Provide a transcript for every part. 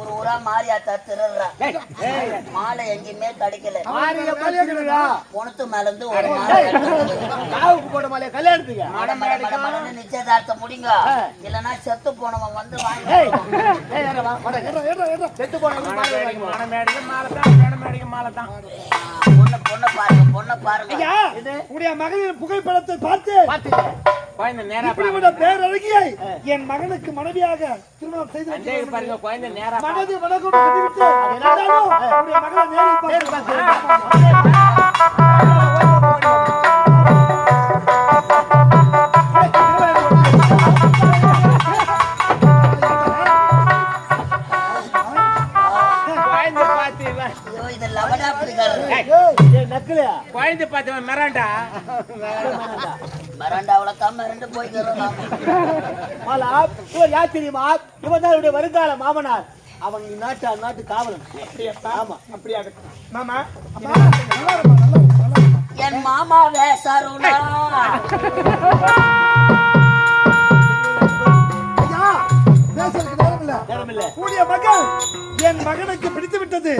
ஒரு ஊரா மாறியாத்தா திருடுறா மாலை எங்கேயுமே கிடைக்கல. பொணத்து மேல இருந்து ஒரு மாலை போட மாலையா கல்யாணத்துக்கு. மட மட மட மடன்னு நிச்சயதார்த்தம் முடிங்க. இல்லனா செத்து போனவன் வந்து வாங்கி. செத்து போனவங்க மாலை மாலை தான் மாலை பொண்ணு பொண்ணை பாருங்க பொண்ணை பாருங்க. ஐயா, இது? உடைய மகளின் புகைப்படத்தை பார்த்து. பாத்துக்க குழந்தை நேரா இப்படிப்பட்ட பேரழகியை என் மகனுக்கு மனைவியாக திருமணம் செய்து அண்டே வைக்கிறேன். பாருங்க குழந்தை நேரா மனது உடைய மகளை நேரில் குழந்தை பார்த்து இவன் ஐயோ இது லவடா பிடிக்காரு ஏய் நக்கலையா குழந்தை பார்த்து இவன் மிராண்டா மரண்டாவுல கம்ம ரெண்டு போய் தரோம் மாலா இவர் யார் தெரியுமா? இவன் தான் இவருடைய வருங்கால மாமனார். அவன் நாட்டு நாட்டு காவலன். ஆமா. அப்படியா மாமா. என் மாமா வேசாருனா இல்ல. நேரம் இல்ல. உடைய மகள் என் மகனுக்கு பிடித்து விட்டது.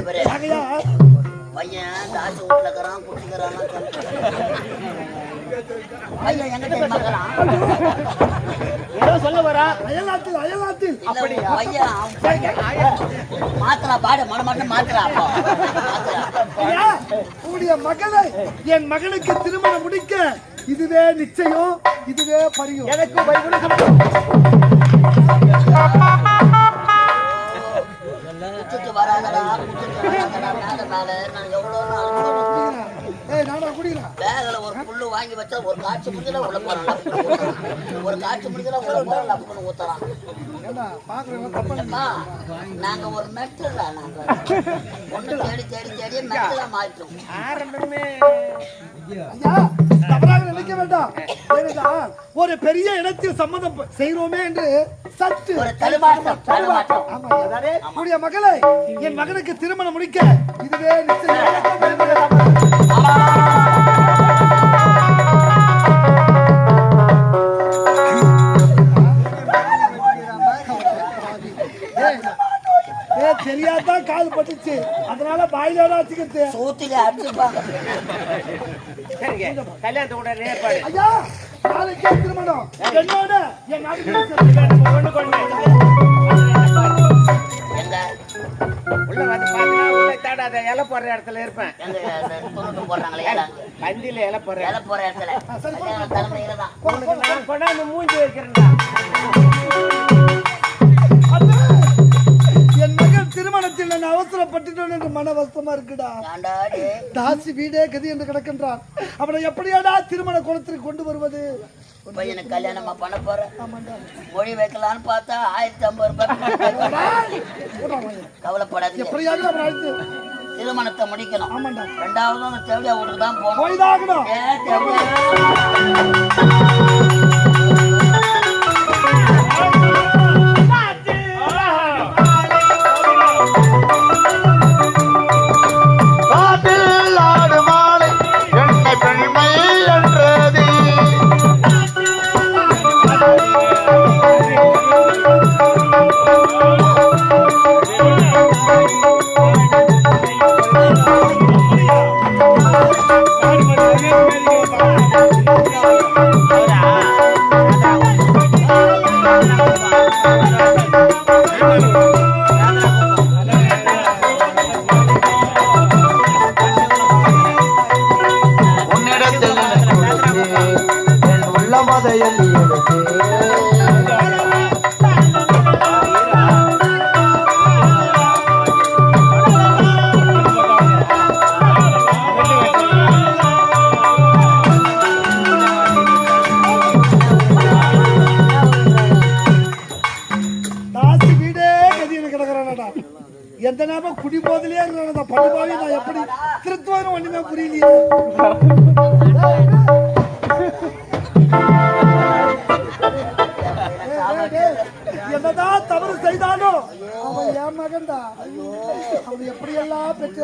பையன் தாசு வீட்டுல இருக்கிறான் குடிக்கிறான் பையன் எங்க தெரியுமா இருக்கிறான்? ஏதோ சொல்ல வரா அயல்நாட்டில் இல்ல, உன் பையன் அவன் மாத்திரா பாடு மன மட்டும் மாத்திரா உடைய மகளை என் மகனுக்கு திருமணம் முடிக்க இதுவே நிச்சயம் இதுவே பரியும். எனக்கு குத்துட்டு வராதடா நான் குடிக்கிறேன் பேக்ல ஒரு புல்லு வாங்கி வச்சா ஒரு காட்சி முடிஞ்சல உள்ள போறான் ஒரு காட்சி முடிஞ்சல உள்ள பாக்குறவங்க தப்பா அம்மா, நாங்க ஒரு மெட்டலா நாங்க ஒண்ணு தேடி தேடி தேடி மெட்டலா மாற்றோம் நினைக்க வேண்டாம். ஏனென்றால் ஒரு பெரிய இடத்தில் சம்மதம் செய்கிறோமே என்று சற்று. உடைய மகளை என் மகனுக்கு திருமணம் முடிக்க இதுவே நிச்சயம். தெரியாதான் கால் பட்டுச்சு? அதனால வாயிலோட வச்சுக்கிட்டு சூத்திலே அடிச்சுப்பாங்க சரிங்க. கல்யாணத்தை கூட ஏற்பாடு. ஐயா நாளைக்கே திருமணம். என்னோட என் நாட்டுக்கு ஒண்ணு கொண்டு எங்க உள்ள வந்து பாத்தீங்கன்னா உள்ள தேடாத இலை போடுற இடத்துல இருப்பேன். போடுறாங்களே இலை? பந்தியில இலை போடுற இலை போற இடத்துல. தலைமையில தான் வீடே கதி என்று கிடக்கின்றான். அவனை எப்படியாடா திருமண குளத்திற்கு கொண்டு வருவது? பையனுக்கு கல்யாணமா பண்ண போற. மொழி வைக்கலான்னு பார்த்தா ஆயிரத்தி ஐம்பது ரூபாய். கவலைப்படாதீங்க. எப்படியாவது திருமணத்தை முடிக்கணும். ரெண்டாவது வீட்டுக்கு தான் போகணும். உன்னிடத்தில் எந்த நேரம் குடி போதிலே படுபாவி நான் எப்படி திருத்துவாரும் ஒண்ணுமே புரியலையே என்னதான் தவறு செய்தாலும் அவன் என் மகன்டா அவன் எப்படியெல்லாம் பெற்று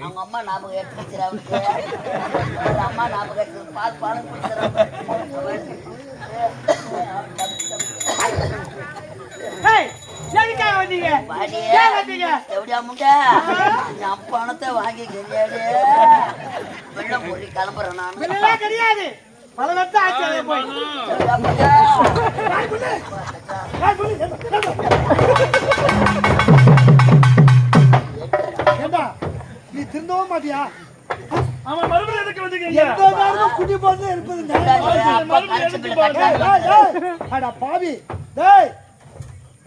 அவங்க அம்மா ஞாபகம் எடுத்து வச்சிரு அவனுக்கு. ஒரு அம்மா ஞாபகம் எடுத்து பால் பாலும் பணத்தை வாங்கி கிடையாது வெள்ள பொறி கிளம்புறேன் நானு. கிடையாது. பல வருஷம் ஆச்சு அது போய்? ஏண்டா நீ திருந்தவும் மாட்டியா அவன் மறுபடியும் எதுக்கு வந்தீங்க எந்த நேரமும் குடி போட்டு இருப்பது. அட பாவி டேய்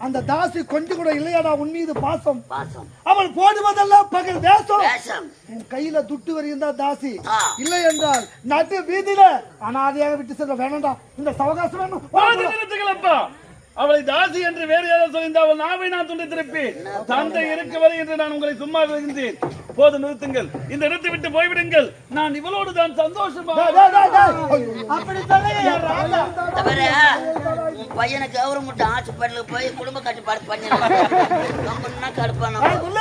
அந்த தாசி கொஞ்சம் கூட இல்லையாடா உன் மீது பாசம். பாசம். அவள் போடுவதெல்லாம் பகல் வேஷம். வேஷம். உன் கையில துட்டு வருகின்ற தாசி. இல்லை என்றால் நட்டு வீதியில அனாதையாக விட்டு செல்ல வேணாம்டா. இந்த சவகாசம் வேணும். அவளை தாசி என்று வேறு யாராவது சொல்லியிருந்தால் அவள் நாவை நான் துண்டி திருப்பி தந்தை இருக்க வரை என்று நான் உங்களை சும்மா விடுகின்றேன் போது நிறுத்துங்கள். இந்த இடத்தை விட்டு போய்விடுங்கள். நான் இவளோடு தான் சந்தோஷமா பையனை கவர்மெண்ட் ஹாஸ்பிட்டலுக்கு போய் குடும்ப கட்டுப்பாடு கம்பெனினா கடுப்பான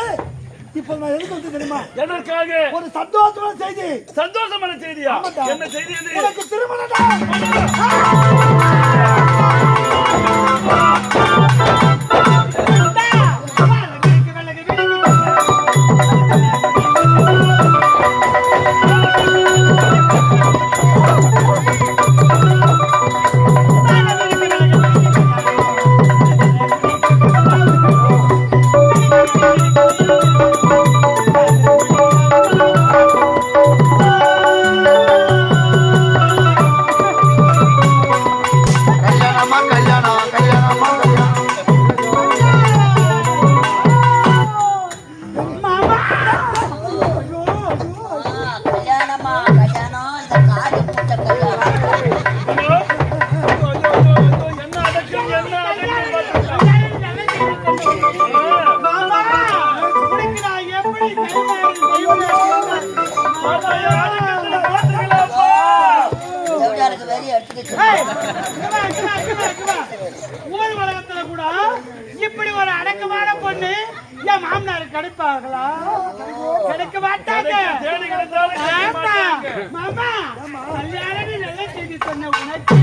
இப்ப நான் எதுக்கு வந்து தெரியுமா? எதற்காக? ஒரு சந்தோஷமான செய்தி. சந்தோஷமான செய்தியா. என்ன செய்தி இது உனக்கு மாமனார் கிடைப்பார்களா கிடைக்க மாட்டாங்க. மாமா கல்யாணம் நல்ல செய்தி சொன்ன உனக்கு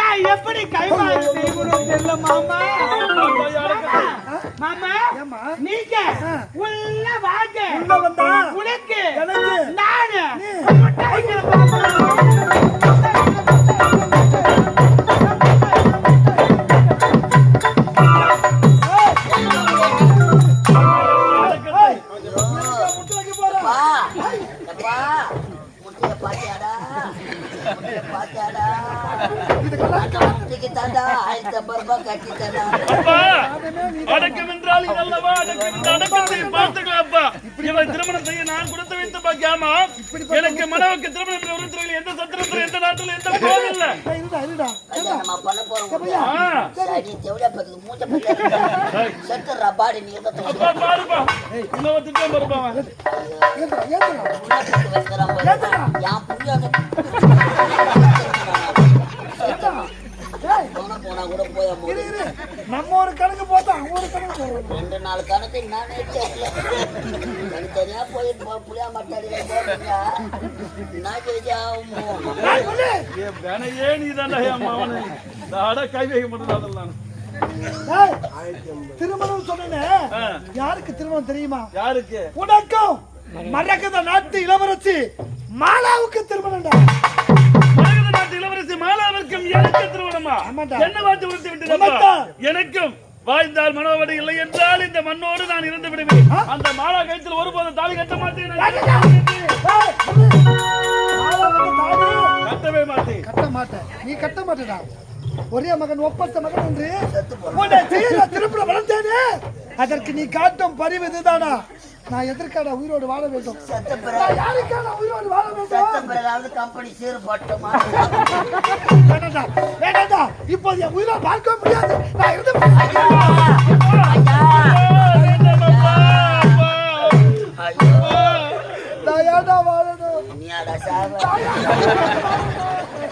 நான் எப்படி கைமாறு செய்யணும் தெரியல மாமா. மாமா? நீங்க உள்ள வாங்க உள்ள வந்தா? உனக்கு எனக்கு? நானு இவளை திருமணம் செய்ய நான் கொடுத்து வைத்து பார்க்காம எனக்கு மனவுக்கு திருமணம் உறுப்பினர்கள் எந்த சத்திரத்தில் எந்த நாட்டில் எந்த போனா போனா கூட போய். நம்ம ஒரு கணக்கு ஒரு போடுவோம் ரெண்டு நாலு கணக்கு நானே நீ தாண்டா என் அட கை வைக்க மாட்டேன் திருமணம் சொன்ன யாருக்கு திருமணம் தெரியுமா யாருக்கு உனக்கும் மரகத நாட்டு இளவரசி மாலாவுக்கு திருமணம்டா மரகத நாட்டு இளவரசி மாலாவிற்கும் எனக்கு திருமணமா என்ன வார்த்தை விட்டு விட்டு எனக்கும் வாழ்ந்தால் மனோவடி இல்லை என்றால் இந்த மண்ணோடு நான் இருந்து விடுவேன். அந்த மாலா கழுத்தில் ஒருபோதும் தாலி கட்ட மாட்டேன். கட்டவே மாட்டேன். கட்ட மாட்டேன். நீ கட்ட மாட்டேடா. ஒரே மகன் ஒப்பற்ற மகன் என்று உன்னை திருப்பி வளர்த்தேனே அதற்கு நீ காட்டும் பரிவு இதுதானா? நான் எதற்கான உயிரோடு வாழ வேண்டும்? யாருக்கான உயிரோடு பிறகாவது கம்பெனி சீர் போட்டோமா வேண்டாம்டா வேண்டாம்டா இப்போ என் உயிரோடு பார்க்க முடியாது. நான் இருந்து நான் ஏன்டா வாழணும்? நீ அட சாவ